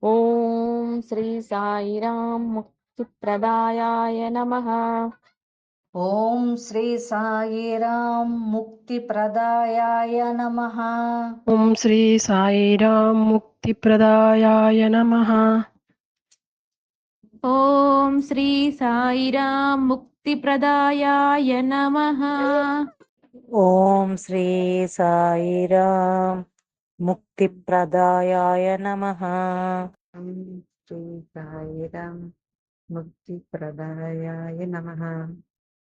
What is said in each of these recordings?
ఓం శ్రీ సాయిరాం ముక్తిప్రదాయాయ నమః. ఓం శ్రీ సాయిరాం ముక్తిప్రదాయాయ నమః. ఓం శ్రీ సాయిరాం ముక్తిప్రదాయాయ నమ. ఓం శ్రీ సాయిరాం ముక్తిప్రదాయాయ నమః. ఓం శ్రీ సాయిరాం ముక్తిప్రదాయాయ నమః శ్రీ సాయిరాం ముక్తిప్రదాయాయ నమః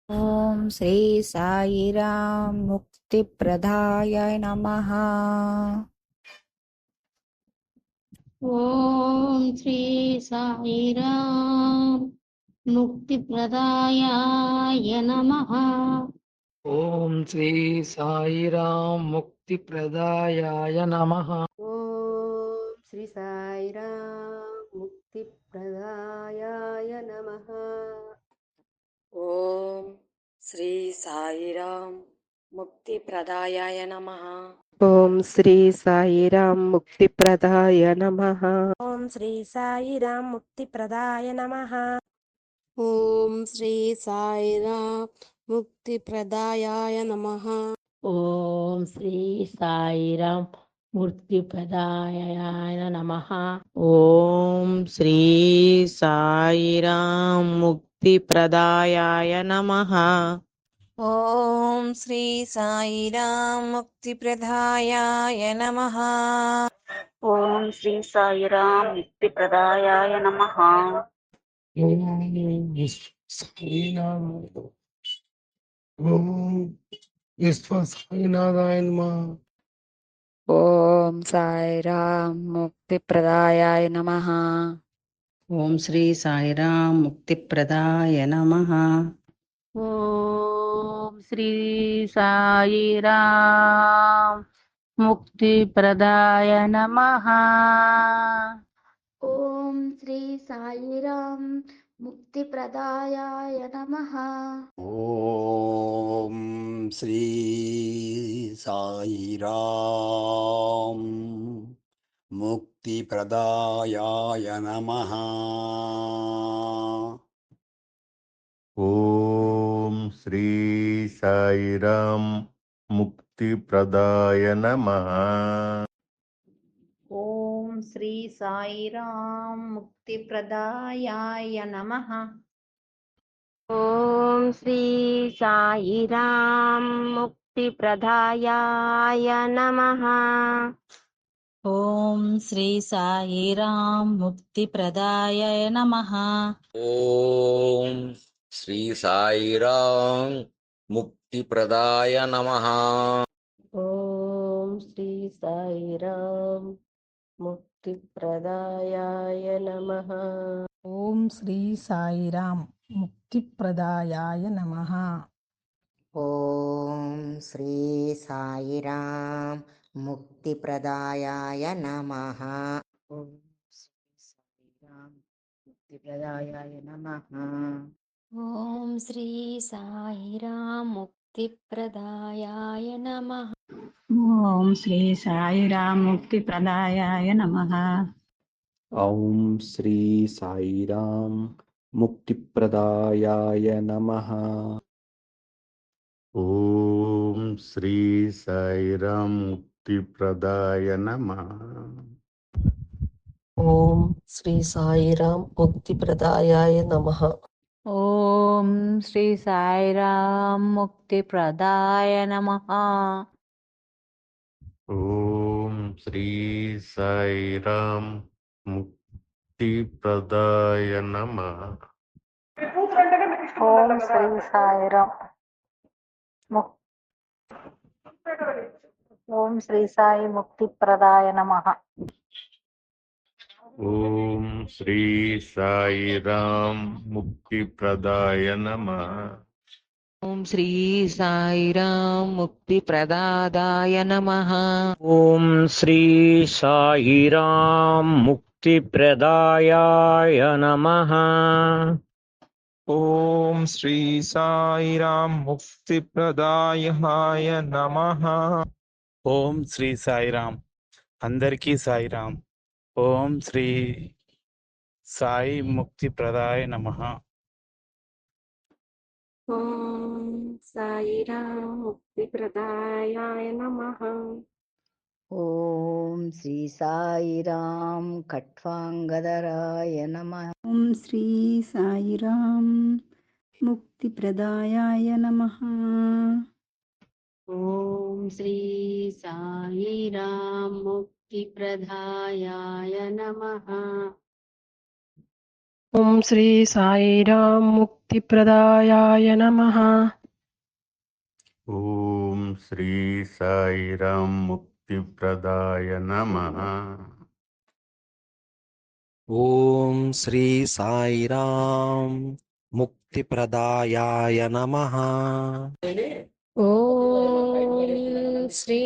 ఓం శ్రీ సాయిరాం ముక్తిప్రదాయ నమ ఓం శ్రీ సాయిరాం ముక్తిప్రదాయాయ నమః ఓం శ్రీ సాయిరాం ముక్తిప్రదాయాయ నమ. ఓం శ్రీ సాయిరాం ముక్తిప్రదాయాయ నమః. ఓం శ్రీ సాయిరాం ముక్తిప్రదాయాయ నమః. ఓం శ్రీ సాయిరాం ముక్తిప్రదాయ నమ. ఓం శ్రీ సాయిరాం ముక్తిప్రదాయ నమ. ఓం శ్రీ సాయిరాం ముక్తిప్రదాయాయ నమః. ఓం శ్రీ సాయిరాం మూర్తిప్రదాయాయ నమః. ఓం శ్రీ సాయిరాం ముక్తిప్రదాయాయ నమః. ఓం శ్రీ సాయిరాం ముక్తిప్రదాయాయ నమ. ఓం శ్రీ సాయిరాం ముక్తిప్రదాయాయ నమః. ఓం విశ్వ సాయినాథాయ నమ ఓం సాయిరాం ముక్తిప్రదాయాయ నమ. ఓం శ్రీ సాయిరాం ముక్తిప్రదాయ నమః. ఓం శ్రీ సాయిరాం ముక్తిప్రదాయ నమః. ఓం శ్రీ సాయిరాం मुक्तिप्रदायाय नमः। ॐ श्री साइरा मुक्तिप्रदाय नमः। ॐ श्री साइरां मुक्तिप्रदाय नमः। ఓం శ్రీ సాయిరాం ముక్తిప్రదాయాయ నమః ఓం శ్రీ సాయిరాం ముక్తిప్రదాయాయ నమః ఓం శ్రీ సాయిరాం ముక్తిప్రదాయాయ నమః ఓం శ్రీ సాయిరాం ముక్తిప్రదాయ ముక్తిప్రదాయాయ నమః ఓం శ్రీ సాయిరాం ముక్తిప్రదాయాయ నమ ఓం శ్రీ సాయిరాం ముక్తిప్రదాయాయ నమ ఓం శ్రీ సాయిరాం ముక్తిప్రదాయాయ నమః ఓం శ్రీ సాయిరాం ముక్తిప్రదాయాయ నమః ఓం శ్రీ సాయిరాం ముక్తిప్రదాయాయ నమ. ఓం శ్రీ సాయిరాం ముక్తిప్రదాయాయ నమః. ఓం శ్రీ సాయిరాం ముక్తిప్రదాయ నమ. ఓం శ్రీ సాయిరాం ముక్తిప్రదాయాయ నమ. ఓం శ్రీ సాయిరాం ముక్తిప్రదాయ నమః. ఓం శ్రీ సాయిరాం ముక్తిప్రదాయ నమ ఓం శ్రీ సాయిరాం ముక్ ఓం శ్రీ సాయి ముక్తిప్రదాయ నమః ఓం శ్రీ సాయిరాం ముక్తిప్రదాయ నమ ఓం శ్రీ సాయిరాం ముక్తిప్రదాదాయ నమః ఓం శ్రీ సాయిరాం ముక్తిప్రదాయాయ నమః ఓం శ్రీ సాయిరాం ముక్తిప్రదాయాయ నమ ఓం శ్రీ సాయిరాం అందరికీ సాయిరాం ఓం శ్రీ సాయి ముక్తి ప్రదాయ నమ ఓం సాయిరాం ముక్తి ప్రదాయాయ నమః ఓం శ్రీ సాయిరాం ఖట్వాంగధరాయ నమ ఓం శ్రీ సాయిరాం ముక్తిప్రదాయాయ నమః ఓం శ్రీ సాయిరాం ముక్తిప్రదాయాయ నమః ఓం శ్రీ సాయిరాం ముక్తిప్రదాయాయ నమ ఓం శ్రీ సాయిరాం ముక్తిప్రదాయ నమ ఓం శ్రీ సాయిరాం ముక్తిప్రదాయాయ నమ ఓం శ్రీ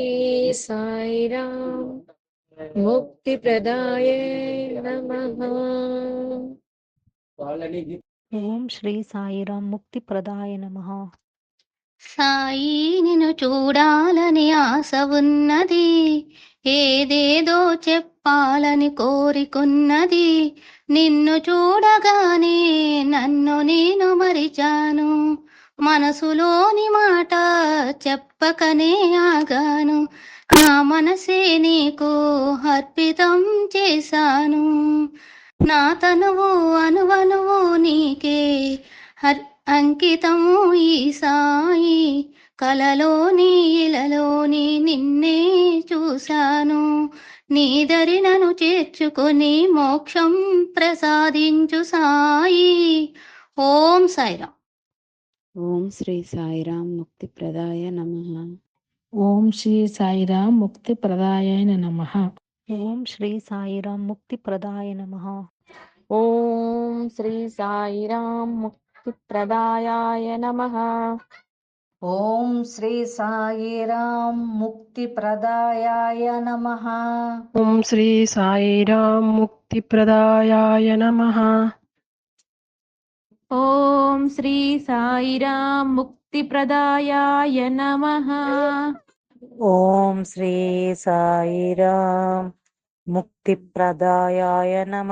సాయిరాం ముక్తిప్రదాయ నమః ఓం శ్రీ సాయిరాం ముక్తి ప్రదాయ నమ. సాయి నిన్ను చూడాలని ఆశ ఉన్నది ఏదేదో చెప్పాలని కోరికున్నది నిన్ను చూడగానే నన్ను నేను మరిచాను మనసులోని మాట చెప్పకనే ఆగాను నా మనసే నీకు అర్పితం చేశాను. నా తనువు అనువనువు నీకే. హర్ అంకితము ఈ సాయి. కలలోని ఇలలోని నిన్నే చూశాను. నీ దరి నన్ను చేర్చుకొని మోక్షం ప్రసాదించు సాయి. ఓం సాయిరాం ఓం శ్రీ సాయిరాం ముక్తిప్రదాయ నమః. ఓం శ్రీ సాయిరాం ముక్తిప్రదాయ నమః. ఓం శ్రీ సాయిరాం ముక్తిప్రదాయ నమః. ఓం శ్రీ సాయిరాం ముక్తిప్రదాయాయ నమః. ఓం శ్రీ సాయిరాం ముక్తిప్రదాయాయ నమ. ఓం శ్రీ సాయిరాం ముక్తిప్రదాయాయ నమ. ఓం శ్రీ సాయిరాం ముక్తిప్రదాయాయ నమః. ఓం శ్రీ సాయిరాం ముక్తిప్రదాయాయ నమ.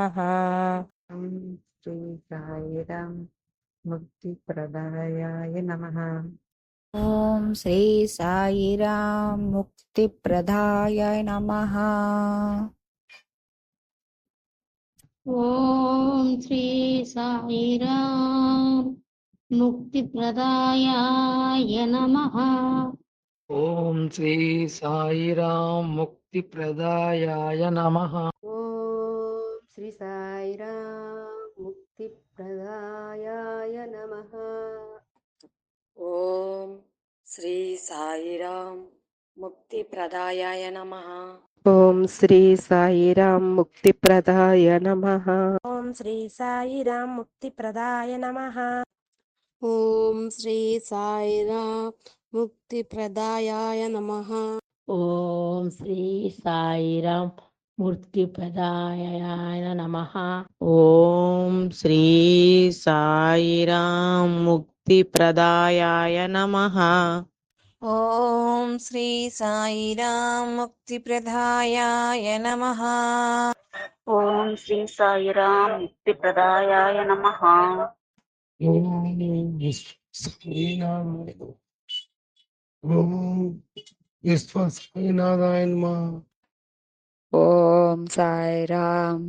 శ్రీ సాయిరాం ముక్తిప్రదాయాయ నమ. ఓం శ్రీ సాయిరాం ముక్తిప్రదాయ నమః. ఓం శ్రీ సాయిరాం ముక్తిప్రదాయాయ నమః. ఓం శ్రీ సాయిరాం ముక్తిప్రదాయాయ నమ. ఓం శ్రీ సాయిరాం ముక్తి ప్రదాయాయ నమః. ఓం శ్రీ సాయిరాం ముక్తిప్రదాయాయ నమః. ఓం శ్రీ సాయిరాం ముక్తిప్రదాయ నమ. ఓం శ్రీ సాయిరాం ముక్తి ప్రదాయ నమః. ఓం శ్రీ సాయిరాం ముక్తి ప్రదాయాయ నమః. ఓం శ్రీ సాయిరాం ముక్తిప్రదాయాయ నమః. ఓం శ్రీ సాయిరాం ముక్తిప్రదాయాయ నమ. ఓం శ్రీ సాయిరాం ముక్తిప్రదాయాయ నమః. ఓం శ్రీ సాయిరాం ముక్తిప్రదాయాయ నమ. ఓం సాయినాథ ఓం విశ్వ సాయినాథాయ నమ. ఓం సాయిరాం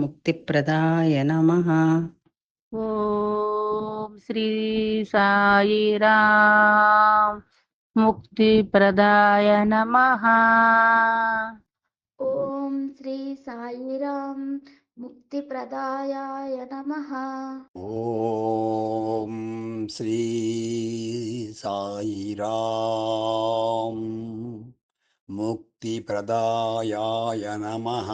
ముక్తిప్రదాయాయ నమః. ఓం శ్రీ సాయిరాం ముక్తిప్రదాయ నమ. ఓం శ్రీ मुक्तिप्रदायाय नमः। ॐ श्री सायिरा मुक्तिप्रदायाय नमः।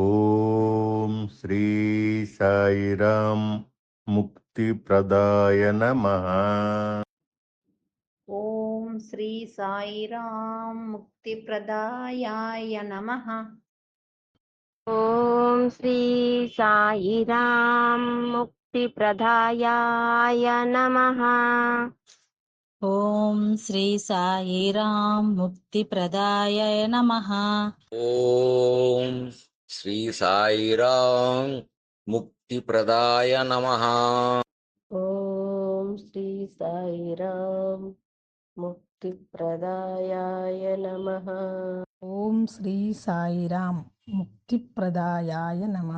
ॐ श्री सायिरां मुक्तिप्रदाय नमः। శ్రీ సాయిరాం ముక్తిప్రదాయాయ నమః. ఓం శ్రీ సాయిరాం ముక్తిప్రదాయాయ నమః. ఓం శ్రీ సాయిరాం ముక్తిప్రదాయ నమ. ఓం శ్రీ సాయిరాం ముక్తిప్రదాయాయ నమ. ఓం శ్రీ సాయిరాం ముక్తిప్రదాయాయ నమః. ఓం శ్రీ సాయిరామ్ ముక్తిప్రదాయ నమ.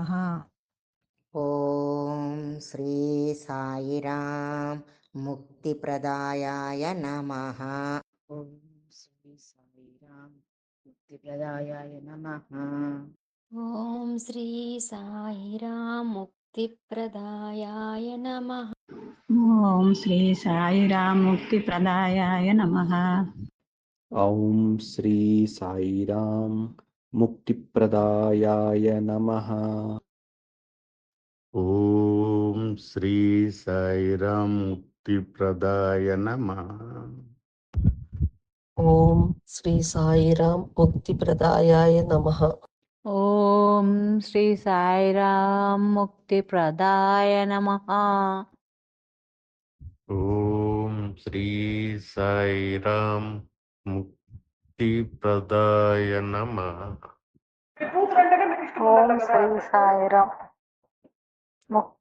ఓం శ్రీ సాయిరాం ముక్తిప్రదాయ నమ. ఓం శ్రీ సాయిరామ్ ముక్తిప్రదాయాయ నమ. ఓం శ్రీ సాయిరామ్ ముక్తిప్రదాయాయ నమ. ఓం శ్రీ సాయిరామ్ ముక్తిప్రదాయాయ నమ. ఓం శ్రీ సాయిరామ్ ముక్తిప్రదాయాయ నమః. ఓం శ్రీ సాయిరామ్ ముక్తిప్రదాయాయ నమః. ఓం శ్రీ సాయిరామ్ ముక్తిప్రదాయాయ నమ. ॐ श्री साईराम मुक्तिप्रदाय नमः ॐ श्री साईराम मुक्तिप्रदाय नमः ॐ श्री साईराम मुक्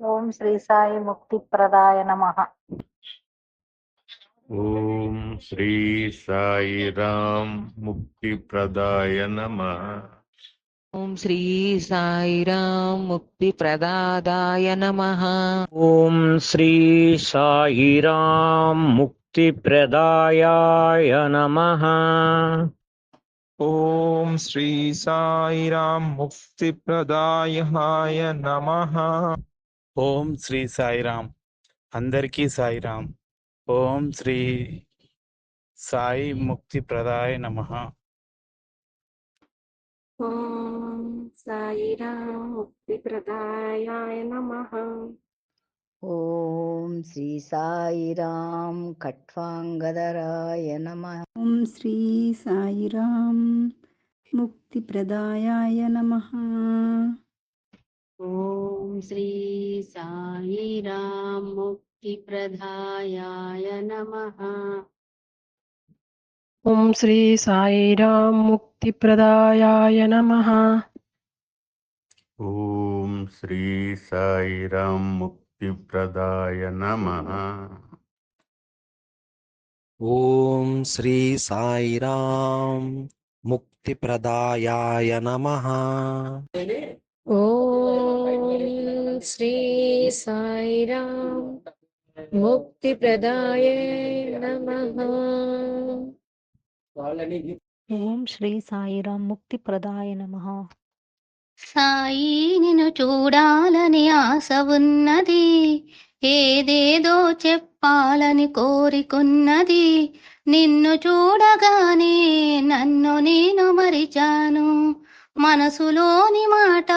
ॐ श्री साई मुक्तिप्रदाय नमः నమ ఓం శ్రీ సాయిరామ్ ముక్తిప్రదాయ నమ ఓం శ్రీ సాయిరామ్ ముక్ ఓం శ్రీ సాయి ముక్తిప్రదాయ నమ ఓం శ్రీ సాయిరామ్ ముక్తిప్రదాయ నమ ఓం శ్రీ సాయిరామ్ ముక్తిప్రదాదాయ నమః ఓం శ్రీ సాయిరాం ముక్తిప్రదాయాయ నమః ఓం శ్రీ సాయిరాం ముక్తిప్రదాయాయ నమః ఓం శ్రీ సాయిరాం అందరికీ సాయిరాం ఓం శ్రీ సాయి ముక్తిప్రదాయ నమః. ఓం సాయిరామ్ ముక్తిప్రదాయాయ నమః. ఓం శ్రీ సాయిరామ్ ఖట్వాంగధరాయ నమః. ఓం శ్రీ సాయిరామ్ ముక్తిప్రదాయాయ నమ. ఓం శ్రీ సాయిరామ్ मुक्तिप्रधायाय नमः ॐ श्री साईराम मुक्तिप्रदायाय नमः ॐ श्री साईराम मुक्तिप्रदाय नमः ॐ श्री साईराम मुक्तिप्रदायाय नमः ॐ श्री साईराम ముక్తిప్రదాయ నమః. ఓం శ్రీ సాయిరామ్ ముక్తిప్రదాయ నమ. సాయి నిన్ను చూడాలని ఆశ ఉన్నది ఏదేదో చెప్పాలని కోరికున్నది. నిన్ను చూడగానే నన్ను నేను మరిచాను మనసులోని మాట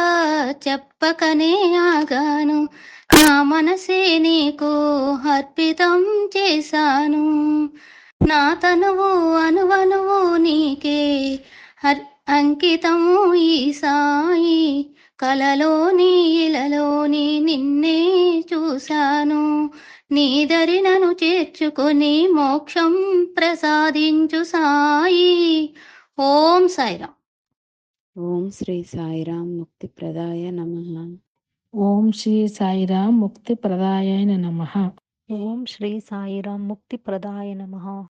చెప్పకనే ఆగాను. నా మనసే నీకు అర్పితం చేశాను. నా తనువు అనువనువు నీకే అర్- అంకితము ఈ సాయి కలలోని ఇలలోని నిన్నే చూశాను. నీదరినను నన్ను చేర్చుకొని మోక్షం ప్రసాదించు సాయి. ఓం సాయిరామ్. ఓం శ్రీ సాయిరామ్ ముక్తిప్రదాయ నమ. ఓం శ్రీ సాయిరామ్ ముక్తిప్రదాయాయ నమ. ఓం శ్రీ సాయిరామ్ ముక్తిప్రదాయ నమ.